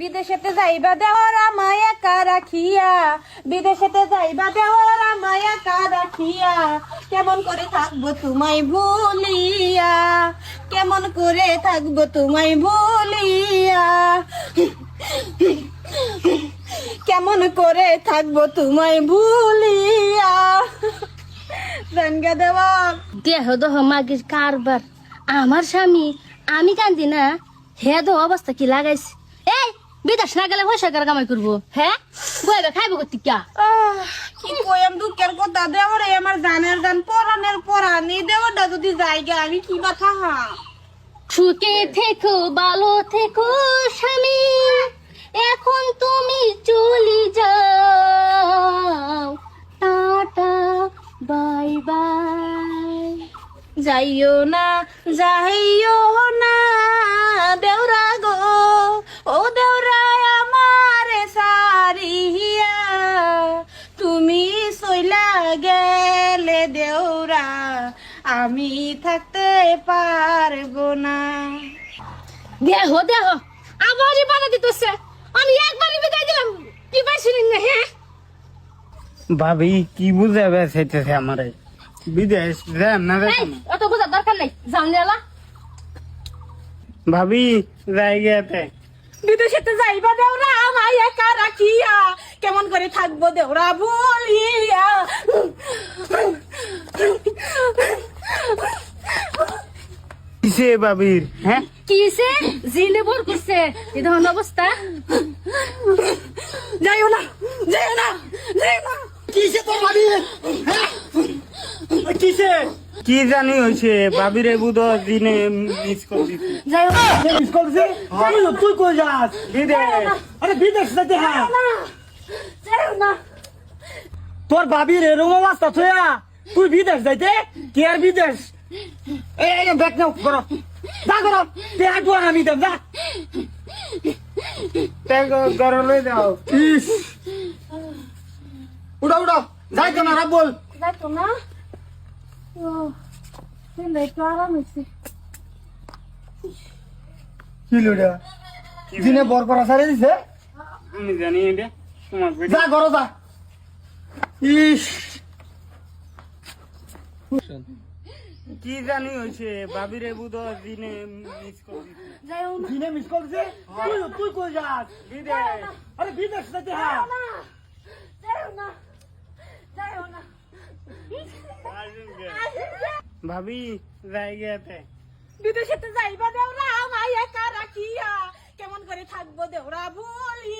বিদেশেতে যাইবা দেওয়ারা মায়া কা রাখিয়া। বিদেশেতে যাইবা দেওয়ারা মায়া কা রাখিয়া। কেমন করে থাকব তোমায় ভুলিয়া? কেমন করে থাকব তোমায় ভুলিয়া? কেমন করে থাকব তোমায় ভুলিয়া? গানগা দেওয়া। দেহ দেহ মাগির কারবার। আমার স্বামী, আমি কান্দি না, হে অবস্থা কি লাগাইছে? বিদেশ না গেলে পয়সা কার কামাই করব। হ্যাঁ? বইবে খাইবো কি কইম দুঃখের কথা আমার গানের গান পরানের পরানি যদি জায়গা আমি কি থাহা সুখে থেকো ভালো থেকো স্বামী। এখন তুমি চলে যাও। Tata bye bye. যাইও না যাইও না দেওরা আমি থাকতে পারব না। দেহ দেহ আবারই বাধা দিতেছে। আমি একবারই বিদায় দিলাম। কি পাইছি না হ্যাঁ? ভাবি কি বুঝাবে সেটাছে আমারে? বিদেশ যাম না না। অত বোঝার দরকার নাই। যাও নিয়ালা ভাবি জায়গাতে বিদেশেতে যাইবা দেওরা আমায় একা রাখিয়া কেমন করে থাকব দেওরা ভুলিয়া কিসে ভাবির হ্যাঁ? কিসে? জিলে বোর করছে। এই ধরনের অবস্থা। যাইও না যাইও না যাইও না। কিসে তোর ভাবি হ্যাঁ? কিসে? কি জানি হয়েছে ভাবির বুধ দিনে মিস করে দিছি যাই হোক মিস করছে? তুই তুই কই যাস? বিদেশ। আরে বিদেশ যেতে হ্যাঁ। না। তোর ভাবির এরকম অবস্থা থয়া। তুই বিদেশ যাইতে? কে আর বিদেশ? এই এই ব্যাগ নাও করো যা করো তে আজ আমি দেব যা। গরলে যাও। ইস। উড়া উড়া যাই কেন রাবল যাইতো না। ও কিন্তু একটু আরাম হয়েছে কি লুড়া দিনে বর করা সারে দিছে? আমি জানি এটা। তোমার যা করো যা। ইস। কি জানি হয়েছে? ভাবির বুধ দিনে মিস করে না। দিনে মিস করছে? তুই তুই কই যাস? বিদেশ। আরে বিদেশ যেতে হ্যাঁ। যাইও না। যাইও না। ভাবি জায়গাতে। বিদেশেতে যাইবা দেওরা আমায় একা রাখিয়া কেমন করে থাকব দেওরা ভুলিয়া